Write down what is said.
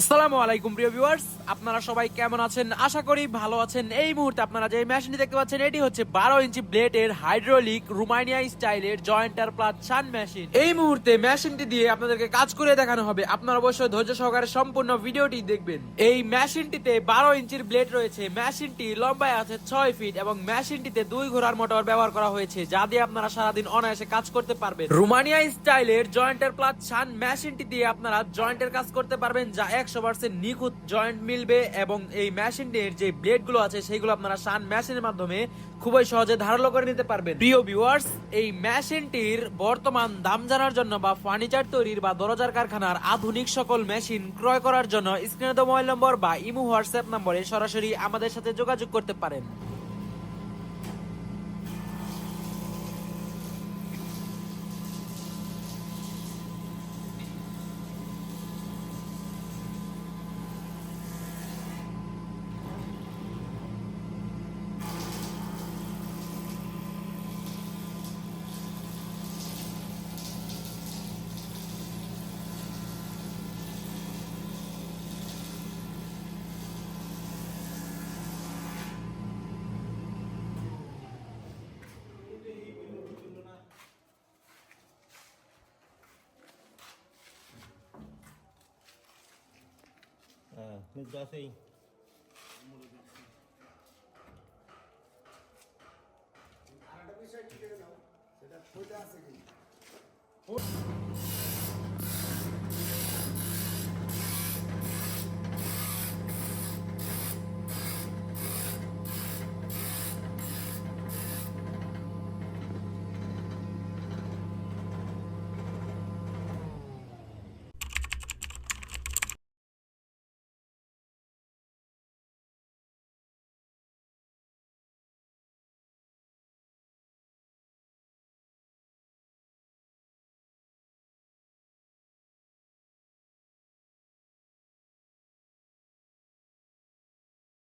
আসসালামু আলাইকুম, প্রিয় ভিউয়ার্স আপনারা সবাই কেমন আছেন? আশা করি ভালো আছেন। এই মুহূর্তে আপনারা যে মেশিনটি দেখতে পাচ্ছেন, এটি হচ্ছে বারো ইঞ্চি ব্লেডের হাইড্রোলিক রুমানিয়া স্টাইলের জয়েন্টার প্লাস ছান মেশিন। এই মুহূর্তে মেশিনটি দিয়ে আপনাদেরকে কাজ করে দেখানো হবে। আপনারা অবশ্যই ধৈর্য সহকারে সম্পূর্ণ ভিডিওটি দেখবেন। এই মেশিনটিতে বারো ইঞ্চির ব্লেড রয়েছে। মেশিনটি লম্বায় আছে ছয় ফিট এবং মেশিনটিতে দুই ঘোড়ার মোটর ব্যবহার করা হয়েছে, যা দিয়ে আপনারা সারাদিন অনায়াসে কাজ করতে পারবেন। রুমানিয়া স্টাইলের জয়েন্টার প্লাস ছান মেশিনটি দিয়ে আপনারা জয়েন্টের কাজ করতে পারবেন, যা একশো পার্সেন্ট নিখুঁত জয়েন্ট মিলবে এবং এই মেশিনটির যে ব্লেডগুলো আছে সেগুলো আপনারা সান মেশিনের মাধ্যমে খুবই সহজে ধারালো করে নিতে পারবেন। প্রিয় ভিউয়ার্স এই মেশিনটির বর্তমান দাম জানার জন্য বা ফার্নিচার তৈরির বা দরজার কারখানার আধুনিক সকল মেশিন ক্রয় করার জন্য স্ক্রিনে মোবাইল নম্বর বা ইমো হোয়াটসঅ্যাপ নম্বরে সরাসরি আমাদের সাথে যোগাযোগ করতে পারেন। হ্যাঁ নিজ আছেই আরেকটা বিষয় কি দেখে নাও সেটা খোঁজা আছে কি